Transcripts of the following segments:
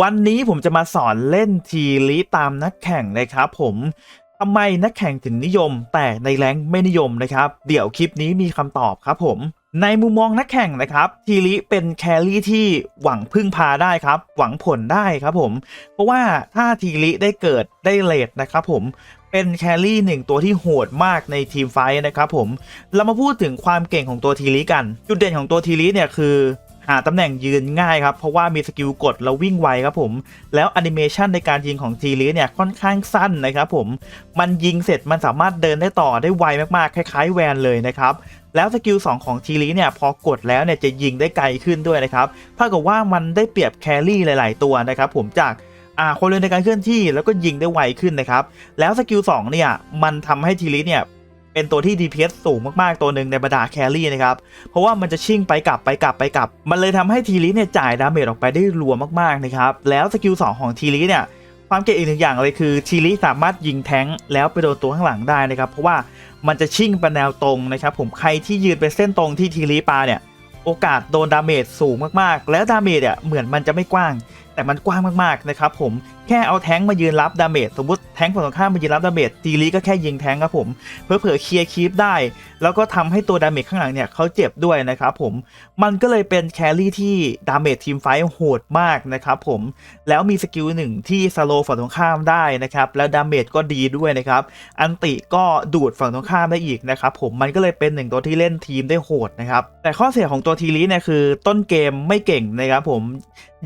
วันนี้ผมจะมาสอนเล่นทีลิตามนักแข่งนะครับผมทำไมนักแข่งถึงนิยม แต่ในแรงไม่นิยมนะครับ เดี๋ยวคลิปนี้มีคำตอบครับผม ในมุมมองนักแข่งนะครับทีลิเป็นแครี่ที่หวังพึ่งพาได้ครับ หวังผลได้ครับผม เพราะว่าถ้าทีลิได้เกิดได้เลดนะครับผมเป็นแครี่หนึ่งตัวที่โหดมากในทีมไฟท์นะครับผม เรามาพูดถึงความเก่งของตัวทีลิกัน จุดเด่นของตัวทีลิเนี่ยคือ หาตำแหน่งยืนง่ายครับ เพราะว่ามีสกิลกดแล้ววิ่งไวครับผม แล้วแอนิเมชันในการยิงของทีลิเนี่ยค่อนข้างสั้นนะครับผม มันยิงเสร็จมันสามารถเดินได้ต่อได้ไวมากๆ คล้ายๆ แวนเลยนะครับแล้วสกิล 2 ของทีลีเนี่ยพอกดแล้วเนี่ยจะยิงได้ไกลขึ้นด้วยนะครับเท่ากับว่ามันได้เปรียบแครี่หลาย ๆ ตัวนะครับผมจากอ่าความเร็วในการเคลื่อนที่แล้วก็ยิงได้ไวขึ้นนะครับ แล้วสกิล2เนี่ยมันทำให้ทีลีเนี่ย เป็นตัวที่ DPS สูงมากๆตัวหนึ่งในบรรดาแครี่นะครับ เพราะว่ามันจะชิ่งไปกลับไปกลับไปกลับ มันเลยทำให้ทีลีเนี่ยจ่ายดาเมจออกไปได้รัวมากๆนะครับ แล้วสกิล2ของทีลีเนี่ยความเก่งอีกหนึ่งอย่างเลยคือทีลีสามารถยิงแท้งแล้วไปโดนตัวข้างหลังได้นะครับ เพราะว่ามันจะชิ่งไปแนวตรงนะครับ ผมใครที่ยืนเป็นเส้นตรงที่ทีลีปาเนี่ยโอกาสโดนดาเมจสูงมากๆ แล้วดาเมจเนี่ยเหมือนมันจะไม่กว้าง แต่มันกว้างมากๆนะครับผมแค่เอาแท้งมายืนรับดาเมจสมมติแท้งฝั่งตรงข้ามมายืนรับดาเมจทีลีก็แค่ยิงแท้งครับผมเพื่อๆเคลียร์คีปได้ แล้วก็ทำให้ตัวดาเมจข้างหลังเนี่ยเขาเจ็บด้วยนะครับผมมันก็เลยเป็นแครี่ที่ดาเมจทีมไฟท์โหดมากนะครับผมแล้วมีสกิลหนึ่งที่สโลฝั่งตรงข้ามได้นะครับแล้วดาเมจก็ดีด้วยนะครับอันติก็ดูดฝั่งตรงข้ามได้อีกนะครับผมมันก็เลยเป็นหนึ่งตัวที่เล่นทีมได้โหดนะครับแต่ข้อเสียของตัวทีลีเนี่ยคือต้นเกมไม่เก่งนะครับผม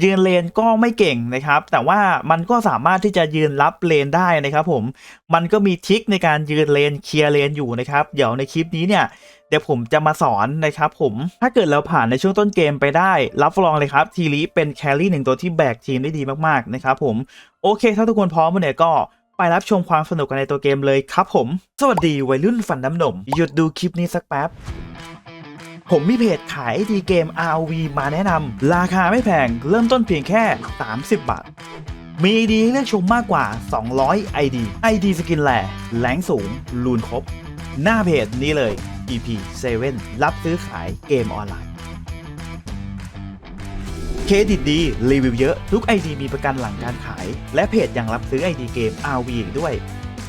ยืนเลนก็ไม่เก่งนะครับ แต่ว่ามันก็สามารถที่จะยืนรับเลนได้นะครับผมมันก็มีทิคในการยืนเลนเคลียร์เลนอยู่นะครับ เดี๋ยวในคลิปนี้เนี่ยเดี๋ยวผมจะมาสอนนะครับผมถ้าเกิดเราผ่านในช่วงต้นเกมไปได้ รับรองเลยครับ ทีลีเป็นแครี่หนึ่งตัวที่แบกทีมได้ดีมากๆนะครับผมโอเค ถ้าทุกคนพร้อมแล้วเนี่ยก็ไปรับชมความสนุกกันในตัวเกมเลยครับผม สวัสดีวัยรุ่นฟันน้ำนม หยุดดูคลิปนี้สักแป๊บ ผมมีเพจขายไอดีเกม Rv มาแนะนำราคาไม่แพงเริ่มต้นเพียงแค่ 30 บาท มี ID ให้เลือกชมมากกว่า 200 ID ID สกินแหล่แรงสูง ลูนครบ หน้าเพจนี้เลย EP7 รับซื้อขายเกมออนไลน์ เครดิตดี รีวิวเยอะ ทุก ID มีประกันหลังการขาย และเพจยังรับซื้อ ID เกม RV อีกด้วย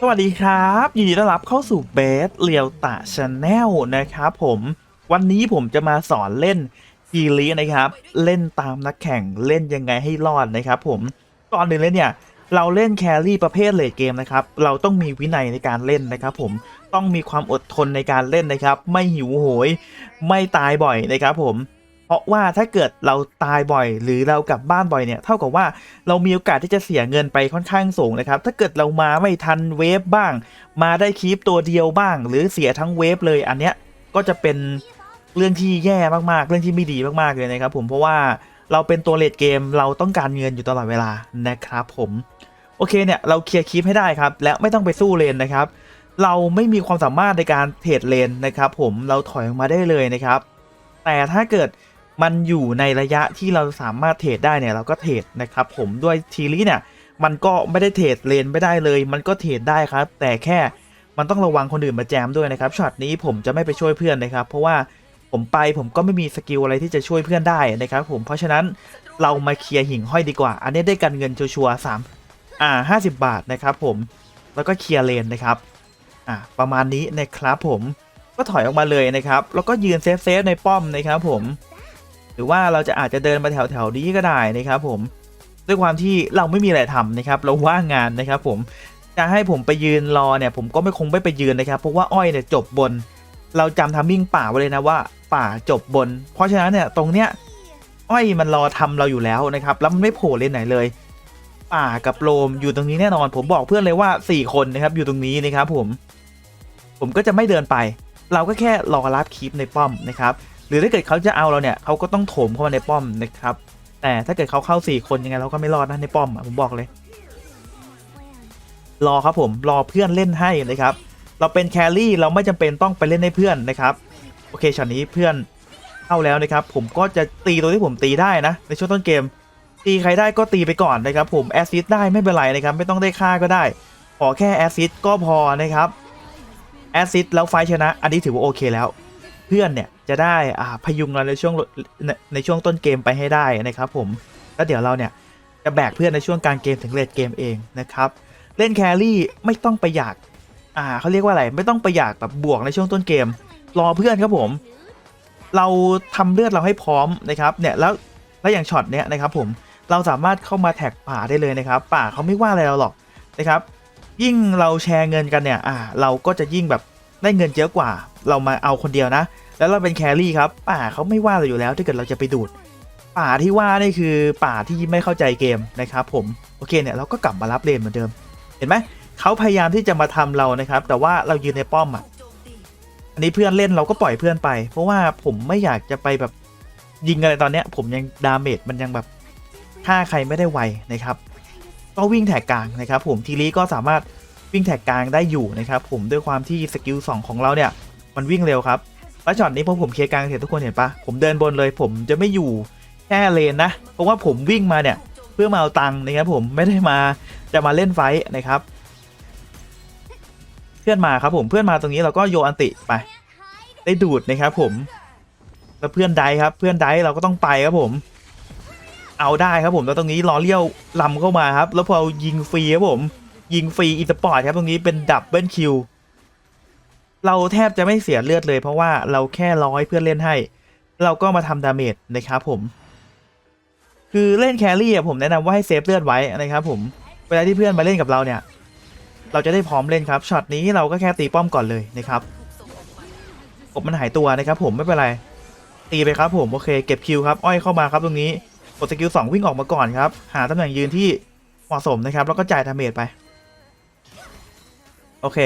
สวัสดีครับ ยินดีต้อนรับเข้าสู่เบสเรียวตะชาแนลนะครับผมวันนี้ผมจะมาสอนเล่นทีลีนะครับ เล่นตามนักแข่งเล่นยังไงให้รอดนะครับผมก่อนหนึ่งเลยเนี่ย เราเล่นแครี่ประเภทเลดเกมนะครับ เราต้องมีวินัยในการเล่นนะครับ ผมต้องมีความอดทนในการเล่นนะครับ ไม่หิวโหย ไม่ตายบ่อยนะครับผม เพราะว่าถ้าเกิดเราตายบ่อย หรือเรากลับบ้านบ่อยเนี่ยเท่ากับว่าเรามีโอกาสที่จะเสียเงินไปค่อนข้างสูงนะครับ ถ้าเกิดเรามาไม่ทันเวฟบ้าง มาได้คีปตัวเดียวบ้าง หรือเสียทั้งเวฟเลยอันเนี้ยก็จะเป็นเรื่องที่แย่มากๆ เรื่องที่ไม่ดีมากๆเลยนะครับ ผมเพราะว่าเราเป็นตัวเลดเกมเราต้องการเงินอยู่ตลอดเวลานะครับผมโอเคเนี่ยเราเคลียร์คีปให้ได้ครับ และไม่ต้องไปสู้เลนนะครับ เราไม่มีความสามารถในการเทรดเลนนะครับ ผมเราถอยออกมาได้เลยนะครับ แต่ถ้าเกิด มันอยู่ในระยะที่เราสามารถเทรดได้เนี่ยเราก็เทรดนะครับผมด้วยทีลีเนี่ยมันก็ไม่ได้เทรดเลนไม่ได้เลย มันก็เทรดได้ครับ แต่แค่มันต้องระวังคนอื่นมาแจมด้วยนะครับช็อตนี้ผมจะไม่ไปช่วยเพื่อนนะครับ เพราะว่าผมไปผมก็ไม่มีสกิลอะไรที่จะช่วยเพื่อนได้นะครับผมเพราะฉะนั้นเรามาเคลียร์หิ่งห้อยดีกว่า อันนี้ได้กันเงินชัวร์สามอ่าห้าสิบบาทนะครับผมแล้วก็เคลียร์เลนนะครับอ่าประมาณนี้นะครับผมก็ถอยออกมาเลยนะครับ แล้วก็ยืนเซฟเซฟในป้อมนะครับผม หรือว่าเราจะอาจจะเดินมาแถวแถวๆนี้ก็ได้นะครับผมด้วยความที่เราไม่มีอะไรทำนะครับ เราว่างงานนะครับผมจะให้ผมไปยืนรอเนี่ย ผมก็ไม่คงไม่ไปยืนนะครับเพราะว่าอ้อยเนี่ยจบบน เราจำทามมิ่งป่าไว้เลยนะว่า ป่าจบบน เพราะฉะนั้นเนี่ยตรงเนี้ยอ้อยมันรอทำเราอยู่แล้วนะครับแล้วมันไม่โผล่เลยไหนเลย ป่ากับโลมอยู่ตรงนี้แน่นอน ผมบอกเพื่อนเลยว่าสี่คนนะครับอยู่ตรงนี้นะครับผม ผมก็จะไม่เดินไป เราก็แค่รอรับคลิปในป้อมนะครับ หรือถ้าเกิดเขาจะเอาเราเนี่ยเขาก็ต้องโถมเข้ามาในป้อมนะครับ แต่ถ้าเกิดเขาเข้าสี่คนยังไงเราก็ไม่รอดนะในป้อมผมบอกเลย รอครับผมรอเพื่อนเล่นให้นะครับ เราเป็นแครี่เราไม่จำเป็นต้องไปเล่นให้เพื่อนนะครับโอเคช็อตนี้เพื่อนเข้าแล้วนะครับ ผมก็จะตีตัวที่ผมตีได้นะ ในช่วงต้นเกม ตีใครได้ก็ตีไปก่อนนะครับ ผมแอซิสได้ไม่เป็นไรนะครับ ไม่ต้องได้ค่าก็ได้ขอแค่แอซิสก็พอนะครับแอซิสแล้วไฟชนะ อันนี้ถือว่าโอเคแล้ว เพื่อนเนี่ยจะได้อ่าพยุงเราในช่วงในในช่วงต้นเกมไปให้ได้นะครับผมแล้วเดี๋ยวเราเนี่ยจะแบกเพื่อนในช่วงกลางเกมถึงเลดเกมเองนะครับเล่นแครี่ไม่ต้องไปอยากอ่าเขาเรียกว่าอะไรไม่ต้องไปอยากแบบบวกในช่วงต้นเกม รอเพื่อนครับผม เราทำเลือดเราให้พร้อมนะครับเนี่ยแล้วแล้วอย่างช็อตเนี้ยนะครับผมเราสามารถเข้ามาแท็กป่าได้เลยนะครับ ป่าเขาไม่ว่าอะไรเราหรอกนะครับ ยิ่งเราแชร์เงินกันเนี่ยอ่าเราก็จะยิ่งแบบ ได้เงินเยอะกว่า เรามาเอาคนเดียวนะ แล้วเราเป็นแครี่ครับ ป่าเขาไม่ว่าเราอยู่แล้วถ้าเกิดเราจะไปดูด ป่าที่ว่านี่คือป่าที่ไม่เข้าใจเกมนะครับผม โอเคเนี่ยเราก็กลับมารับเลนเหมือนเดิม เห็นไหมเขาพยายามที่จะมาทำเรานะครับ แต่ว่าเรายืนในป้อมอะอันนี้เพื่อนเล่นเราก็ปล่อยเพื่อนไป เพราะว่าผมไม่อยากจะไปแบบยิงอะไรตอนเนี้ย ผมยังดาเมจมันยังแบบฆ่าใครไม่ได้ไวนะครับ ก็วิ่งแท็กกลางนะครับ ผมทีนี้ก็สามารถ วิ่งแท็กกลางได้อยู่นะครับผมด้วยความที่สกิล2ของเราเนี่ยมันวิ่งเร็วครับแล้วช็อตนี้พอผมเคลียร์กลางเสร็จทุกคนเห็นปะผมเดินบนเลย ผมจะไม่อยู่แค่เลนนะ เพราะว่าผมวิ่งมาเนี่ยเพื่อมาเอาตังค์นะครับผมไม่ได้มาจะมาเล่นไฟนะครับ เพื่อนมาครับผมเพื่อนมาตรงนี้เราก็โยอันติไป ได้ดูดนะครับผมแล้วเพื่อนไดครับ เพื่อนไดเราก็ต้องไปครับผม เอาได้ครับผมแล้วตรงนี้ล้อเลี้ยวลำเข้ามาครับ แล้วพอยิงฟรีครับผม ยิงฟรีอีสปอร์ตครับตรงนี้เป็นดับเบิลคิวเราแทบจะไม่เสียเลือดเลยเพราะว่าเราแค่ร้อยเพื่อนเล่นให้ เราก็มาทำดาเมจนะครับผม คือเล่นแครี่อะผมแนะนำว่าให้เซฟเลือดไว้นะครับผมเวลาที่เพื่อนมาเล่นกับเราเนี่ย เราจะได้พร้อมเล่นครับช็อตนี้เราก็แค่ตีป้อมก่อนเลยนะครับกบมันหายตัวนะครับผมไม่เป็นไร ตีไปครับผมโอเคเก็บคิวครับอ้อยเข้ามาครับตรงนี้กดสกิลสองวิ่งออกมาก่อนครับหาตำแหน่งยืนที่เหมาะสมนะครับ แล้วก็จ่ายดาเมจไป โอเค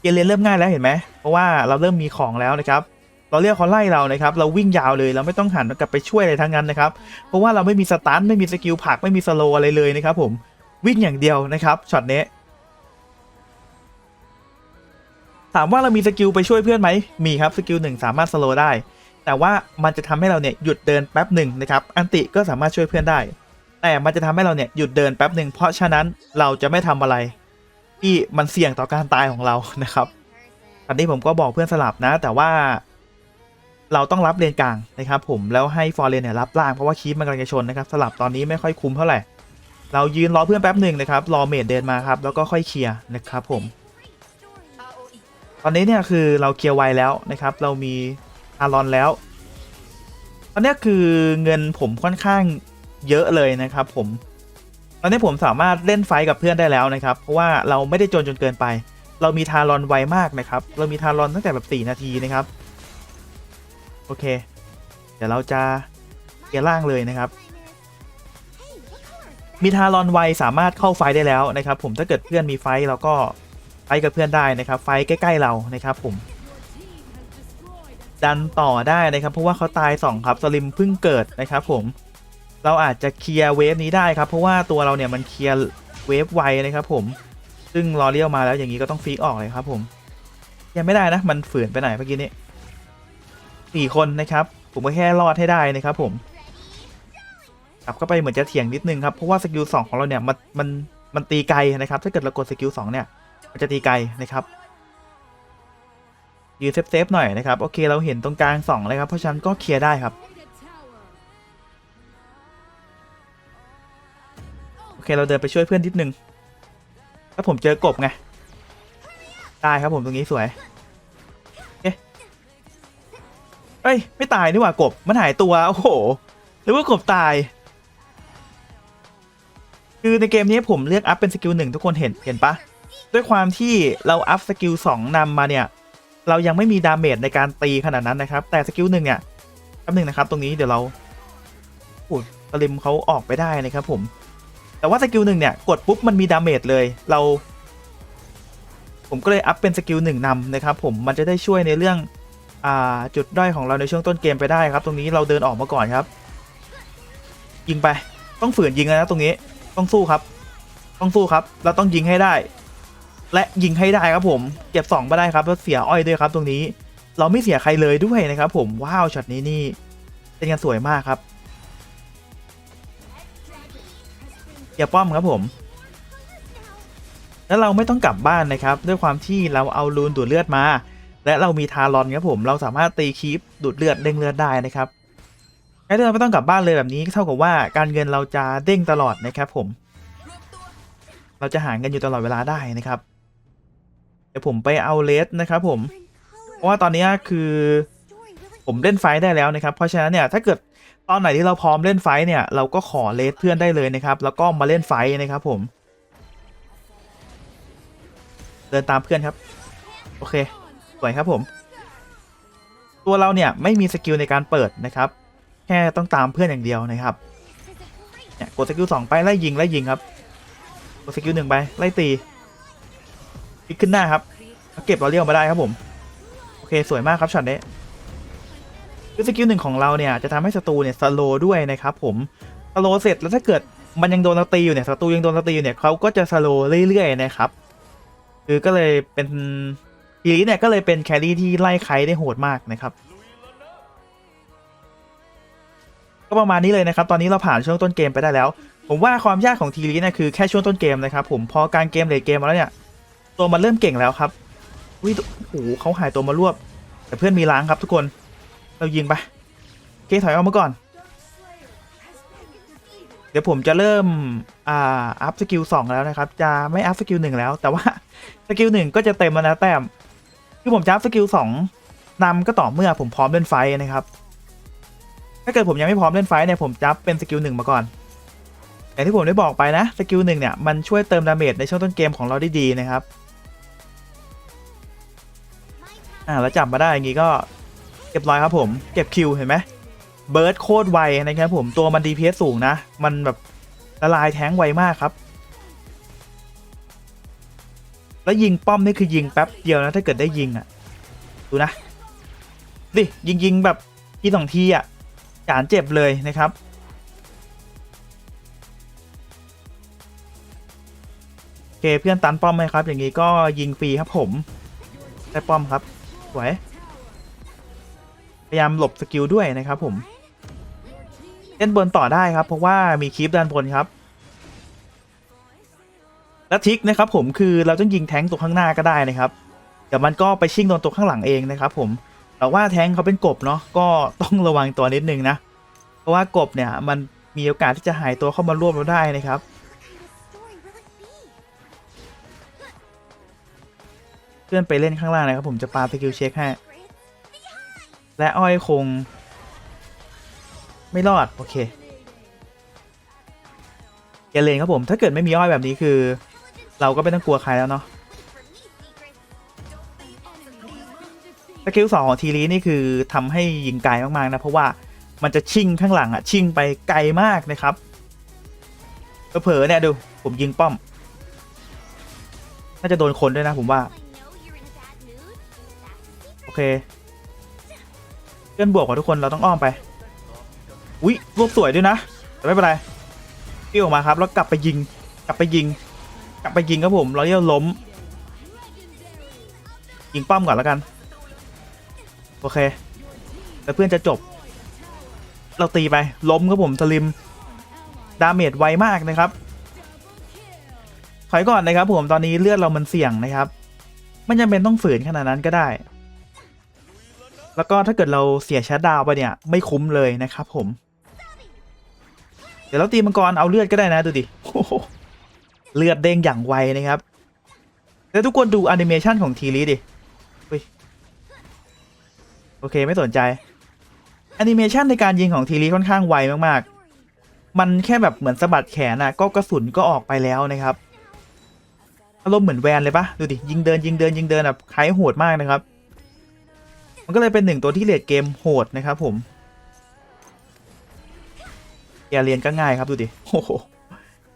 เกมเรียนเริ่มง่ายแล้วเห็นไหมเพราะว่าเราเริ่มมีของแล้วนะครับเราเรียกเขาไล่เรานะครับเราวิ่งยาวเลยเราไม่ต้องหันกลับไปช่วยอะไรทั้งนั้นนะครับเพราะว่าเราไม่มีสตันไม่มีสกิลผักไม่มีสโลอะไรเลยนะครับผมวิ่งอย่างเดียวนะครับช็อตนี้ถามว่าเรามีสกิลไปช่วยเพื่อนไหมมีครับสกิลหนึ่งสามารถสโลได้ แต่ว่ามันจะทำให้เราเนี่ยหยุดเดินแป๊บหนึ่งนะครับอันติก็สามารถช่วยเพื่อนได้ แต่มันจะทำให้เราเนี่ยหยุดเดินแป๊บหนึ่งเพราะฉะนั้นเราจะไม่ทำอะไร ที่มันเสี่ยงต่อการตายของเรานะครับตอนนี้ผมก็บอกเพื่อนสลับนะ แต่ว่า เราต้องรับเลนกลางนะครับผมแล้วให้ฟอร์เรนเนี่ยรับล่างเพราะว่าคีปมันกำลังจะชนนะครับสลับตอนนี้ไม่ค่อยคุ้มเท่าไหร่เรายืนรอเพื่อนแป๊บหนึ่งนะครับรอเมดเดินมาครับแล้วก็ค่อยเคลียร์นะครับผม ตอนนี้เนี่ยคือเราเคลียร์ไวแล้วนะครับ เรามีอารอนแล้ว ตอนนี้คือเงินผมค่อนข้างเยอะเลยนะครับผม ตอนนี้ผมสามารถเล่นไฟกับเพื่อนได้แล้วนะครับ เพราะว่าเราไม่ได้จนจนเกินไป เรามีทารอนไวมากนะครับ เรามีทารอนตั้งแต่แบบ4นาทีนะครับ โอเค เดี๋ยวเราจะเกียร์ล่างเลยนะครับ มีทารอนไวสามารถเข้าไฟได้แล้วนะครับ ผมถ้าเกิดเพื่อนมีไฟเราก็ไฟท์กับเพื่อนได้นะครับ ไฟใกล้ ๆเรานะครับ ผม ดันต่อได้นะครับ เพราะว่าเขาตายสองครับสลิมเพิ่งเกิดนะครับ ผม เราอาจจะเคลียร์เวฟนี้ได้ครับ เพราะว่าตัวเราเนี่ยมันเคลียร์เวฟไวนะครับผม ซึ่งรอเลี้ยวมาแล้วอย่างนี้ก็ต้องฟีกออกเลยครับผม ยังไม่ได้นะ มันฝืนไปไหนเมื่อกี้นี้สี่คนนะครับ ผมก็แค่รอดให้ได้นะครับผมกลับเข้าไปเหมือนจะเถียงนิดนึงครับ เพราะว่าสกิลสองของเราเนี่ยมันมันมันตีไกลนะครับ ถ้าเกิดเรากดสกิลสองเนี่ย มันจะตีไกลนะครับยืนเซฟๆหน่อยนะครับ โอเคเราเห็นตรงกลางสองเลยครับ เพราะฉะนั้นก็เคลียร์ได้ครับ เคเราเดินไปช่วยเพื่อนนิดนึงแล้วผมเจอกบไงได้ครับผมตรงนี้สวยเอ๊ะเอ้ยไม่ตายนี่หว่ากบมันหายตัวโอ้โหหรือว่ากบตาย คือในเกมนี้ผมเลือกอัพเป็นสกิลหนึ่งทุกคนเห็นเห็นปะด้วยความที่เราอัพสกิลสองนำมาเนี่ย เรายังไม่มีดาเมจในการตีขนาดนั้นนะครับ แต่สกิลหนึ่งเนี่ยแป๊บหนึ่งนะครับ ตรงนี้เดี๋ยวเราอุยสลิมเขาออกไปได้นะครับผม แต่ว่าสกิลหนึ่งเนี่ย กดปุ๊บมันมีดาเมจเลยเรา ผมก็เลยอัพเป็นสกิลหนึ่งนำนะครับผมมันจะได้ช่วยในเรื่องอจุดด้อยของเราในช่วงต้นเกมไปได้ครับ ตรงนี้เราเดินออกมาก่อนครับ ยิงไปต้องฝืนยิงนะตรงนี้ต้องสู้ครับ ต้องสู้ครับ เราต้องยิงให้ได้ และยิงให้ได้ครับผม เก็บสองมาได้ครับแล้วเสียอ้อยด้วยครับ ตรงนี้ เราไม่เสียใครเลยด้วยนะครับ ผมว้าวช็อตนี้นี่เป็นกันสวยมากครับ เกียร์ป้อมครับผม แล้วเราไม่ต้องกลับบ้านนะครับ ด้วยความที่เราเอารูนดูดเลือดมา และเรามีทารอนครับผม เราสามารถตีคีปดูดเลือดเด้งเลือดได้นะครับแค่เราไม่ต้องกลับบ้านเลยแบบนี้เท่ากับว่าการเงินเราจะเด้งตลอดนะครับผม เราจะหาเงินอยู่ตลอดเวลาได้นะครับ เดี๋ยวผมไปเอาเลสนะครับผม เพราะว่าตอนนี้คือผมเล่นไฟได้แล้วนะครับ เพราะฉะนั้นเนี่ยถ้าเกิด ตอนไหนที่เราพร้อมเล่นไฟเนี่ยเราก็ขอเลสเพื่อนได้เลยนะครับ แล้วก็มาเล่นไฟนะครับผม เดินตามเพื่อนครับ โอเคสวยครับผม ตัวเราเนี่ยไม่มีสกิลในการเปิดนะครับ แค่ต้องตามเพื่อนอย่างเดียวนะครับเนี่ยกดสกิลสองไปไล่ยิงไล่ยิงครับกดสกิลหนึ่งไปไล่ตีพลิกขึ้นหน้าครับเก็บเราเรียวมาได้ครับผม โอเคสวยมากครับช็อตนี้ คือสกิลหนึ่งของเราเนี่ยจะทำให้ศัตรูเนี่ยสโลด้วยนะครับผมสโลเสร็จแล้วถ้าเกิดมันยังโดนเราตีอยู่เนี่ยศัตรูยังโดนเราตีอยู่เนี่ยเขาก็จะสโลเรื่อยๆนะครับคือก็เลยเป็นทีนี้เนี่ยก็เลยเป็นแครี่ที่ไล่ไคได้โหดมากนะครับก็ประมาณนี้เลยนะครับ ตอนนี้เราผ่านช่วงต้นเกมไปได้แล้ว ผมว่าความยากของทีรีเนี่ยคือแค่ช่วงต้นเกมนะครับผมพอกลารเกมเลทเกมมาแล้วเนี่ยตัวมันเริ่มเก่งแล้วครับอุ้ยโอ้โหเขาหายตัวมารวบ แต่เพื่อนมีล้างครับทุกคน เรายิงไปโอเคถอยออกมาก่อน เดี๋ยวผมจะเริ่มอ่าอัพสกิลสองแล้วนะครับ จะไม่อัพสกิลหนึ่งแล้ว แต่ว่าสกิลหนึ่งก็จะเต็มแล้วนะแต้มคือผมจะอัพสกิลสองนำก็ต่อเมื่อผมพร้อมเล่นไฟนะครับ ถ้าเกิดผมยังไม่พร้อมเล่นไฟเนี่ยผมจะอัพเป็นสกิลหนึ่งมาก่อนอย่างที่ผมได้บอกไปนะสกิลหนึ่งเนี่ยมันช่วยเติมดาเมจในช่วงต้นเกมของเราได้ดีนะครับอ่าแล้วจับมาได้อย่างงี้ก็ เรียบร้อยครับผม เก็บคิวเห็นไหมเบิร์ดโคตรไวนะครับผมตัวมัน DPS สูงนะ มันแบบละลายแท้งไวมากครับ แล้วยิงป้อมนี่คือยิงแป๊บเดียวนะ ถ้าเกิดได้ยิงอะ ดูนะดิยิงยิงแบบทีสองทีอะจานเจ็บเลยนะครับโอเคเพื่อนตันป้อมไหมครับ อย่างนี้ก็ยิงฟรีครับผม ได้ป้อมครับสวย พยายามหลบสกิลด้วยนะครับผมเล่นบนต่อได้ครับ เพราะว่ามีคลิปด้านบนครับ และทิกนะครับผมคือเราต้องยิงแทงตัวข้างหน้าก็ได้นะครับเดี๋ยวมันก็ไปชิ่งโดนตัวข้างหลังเองนะครับผมแต่ว่าแทงเขาเป็นกบเนาะก็ต้องระวังตัวนิดนึงนะ เพราะว่ากบเนี่ยมันมีโอกาสที่จะหายตัวเข้ามารวบเราได้นะครับเพื่อนไปเล่นข้างล่างนะครับผมจะปาสกิลเช็คให้ และอ้อยคง ไม่รอด โอเคเกเลนครับผม ถ้าเกิดไม่มีอ้อยแบบนี้คือ เราก็ไม่ต้องกลัวใครแล้วเนาะสกิลสองของทีรีนี่คือทำให้ยิงไกลมาก ๆ นะ เพราะว่ามันจะชิ่งข้างหลังอะชิ่งไปไกลมากนะครับเผลอเนี่ยดูผมยิงป้อม น่าจะโดนคนด้วยนะผมว่า โอเค เพื่อนบวกกว่าทุกคนเราต้องอ้อมไปอุ้ยรวบสวยด้วยนะแต่ไม่เป็นไรพี่ออกมาครับแล้วกลับไปยิง กลับไปยิง กลับไปยิงครับผมเราเรียกล้ม ยิงป้อมก่อนแล้วกัน โอเคแล้วเพื่อนจะจบ เราตีไปล้มครับผมสลิมดาเมจไวมากนะครับถอยก่อนนะครับผมตอนนี้เลือดเรามันเสี่ยงนะครับไม่จำเป็นต้องฝืนขนาดนั้นก็ได้ แล้วก็ถ้าเกิดเราเสียชัดดาวไปเนี่ยไม่คุ้มเลยนะครับผม เดี๋ยวเราตีมังกรเอาเลือดก็ได้นะดูดิเลือดเด้งอย่างไวนะครับ แล้วทุกคนดูแอนิเมชันของทีรีดิโอเคไม่สนใจแอนิเมชันในการยิงของทีรีค่อนข้างไวมากๆ มันแค่แบบเหมือนสะบัดแขนอะก็กระสุนก็ออกไปแล้วนะครับอารมณ์เหมือนแวนเลยปะดูดิยิงเดินยิงเดินยิงเดินแบบคล้ายโหดมากนะครับ มันก็เลยเป็นหนึ่งตัวที่เลดเกมโหดนะครับผมแกเรียนก็ง่ายครับดูดิโอ้โห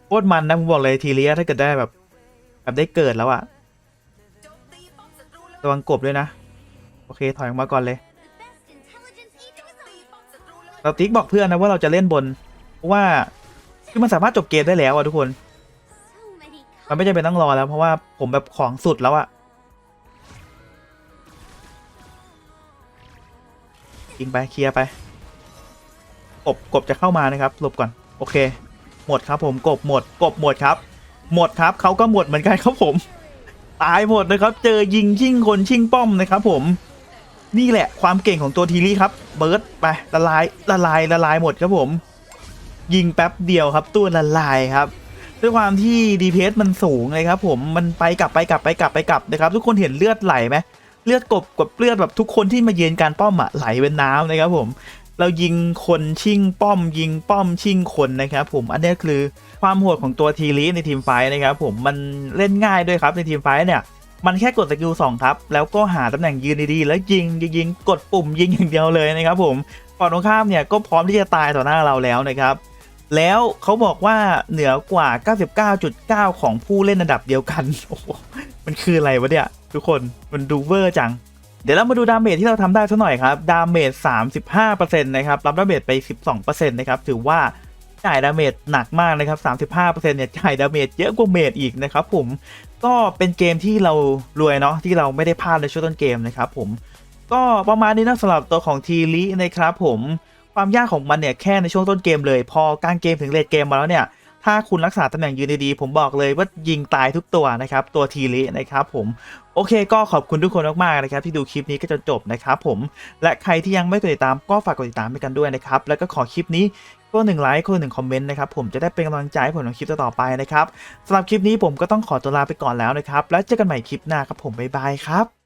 โคตรมันนะผมบอกเลยทีเรียถ้าเกิดได้แบบ แบบได้เกิดแล้วอะระวังกบด้วยนะ โอเคถอยออกมาก่อนเลยเราติ๊กบอกเพื่อนนะว่าเราจะเล่นบน เพราะว่าคือมันสามารถจบเกมได้แล้วอะทุกคน มันไม่จำเป็นต้องรอแล้วเพราะว่าผมแบบของสุดแล้วอะ ยิงไปเคลียร์ไปกบกบจะเข้ามานะครับหลบก่อนโอเค หมดครับผมกบหมดกบหมดครับ หมดครับเขาก็หมดเหมือนกันครับผม ตายหมดนะครับ เจอยิงชิ่งคนชิ่งป้อมนะครับ ผม นี่แหละความเก่งของตัวทีรีครับ เบิร์ดไปละลายละลายละลายหมดครับผม ยิงแป๊บเดียวครับตัวละลายครับด้วยความที่ดีเพสมันสูงเลยครับ ผมมันไปกลับไปกลับไปกลับไปกลับนะครับ ทุกคนเห็นเลือดไหลไหม เลือดกบกับเลือดแบบทุกคนที่มาเยือนการป้อมอะไหลเป็นน้ำนะครับผมเรายิงคนชิงป้อมยิงป้อมชิงคนนะครับผมอันนี้คือความโหดของตัวทีลีในทีมไฟนะครับผมมันเล่นง่ายด้วยครับในทีมไฟเนี่ยมันแค่กดสกิลสองครับ แล้วก็หาตำแหน่งยืนดีๆ แล้วยิงยิงยงกดปุ่มยิงอย่างเดียวเลยนะครับผมฝั่งตรงข้ามเนี่ยก็พร้อมที่จะตายต่อหน้าเราแล้วนะครับ แล้วเขาบอกว่าเหนือกว่า 99.9 ของผู้เล่นอันดับเดียวกันโอ้โมันคืออะไรวะเนี่ยทุกคนมันดูเวอร์จัง เดี๋ยวเรามาดูดาเมจที่เราทำได้สักหน่อยครับดาเมจ35%นะครับรับดาเมจไป 12%นะครับถือว่าจ่ายดาเมจหนักมากนะครับ 35%เนี่ยจ่ายดาเมจเยอะกว่าเมจอีกนะครับผมก็เป็นเกมที่เรารวยเนาะที่เราไม่ได้พลาดในช่วงต้นเกมนะครับผมก็ประมาณนี้นะสำหรับตัวของทีลีนะครับผมความยากของมันเนี่ยแค่ในช่วงต้นเกมเลย พอกลางเกมถึงเลดเกมมาแล้วเนี่ย ถ้าคุณรักษาตำแหน่งยืนดีๆผมบอกเลยว่ายิงตายทุกตัวนะครับ ตัวทีลีนะครับผมโอเคก็ขอบคุณทุกคนมากๆนะครับที่ดูคลิปนี้ก็จนจบนะครับผมและใครที่ยังไม่กดติดตามก็ฝากกดติดตามไปกันด้วยนะครับแล้วก็ขอคลิปนี้ก็หนึ่งไลค์คนหนึ่งคอมเมนต์นะครับผมจะได้เป็นกำลังใจให้ผมทำคลิปต่อไปนะครับสำหรับคลิปนี้ผมก็ต้องขอตัวลาไปก่อนแล้วนะครับ แล้วเจอกันใหม่คลิปหน้าครับผมบ๊ายบายครับ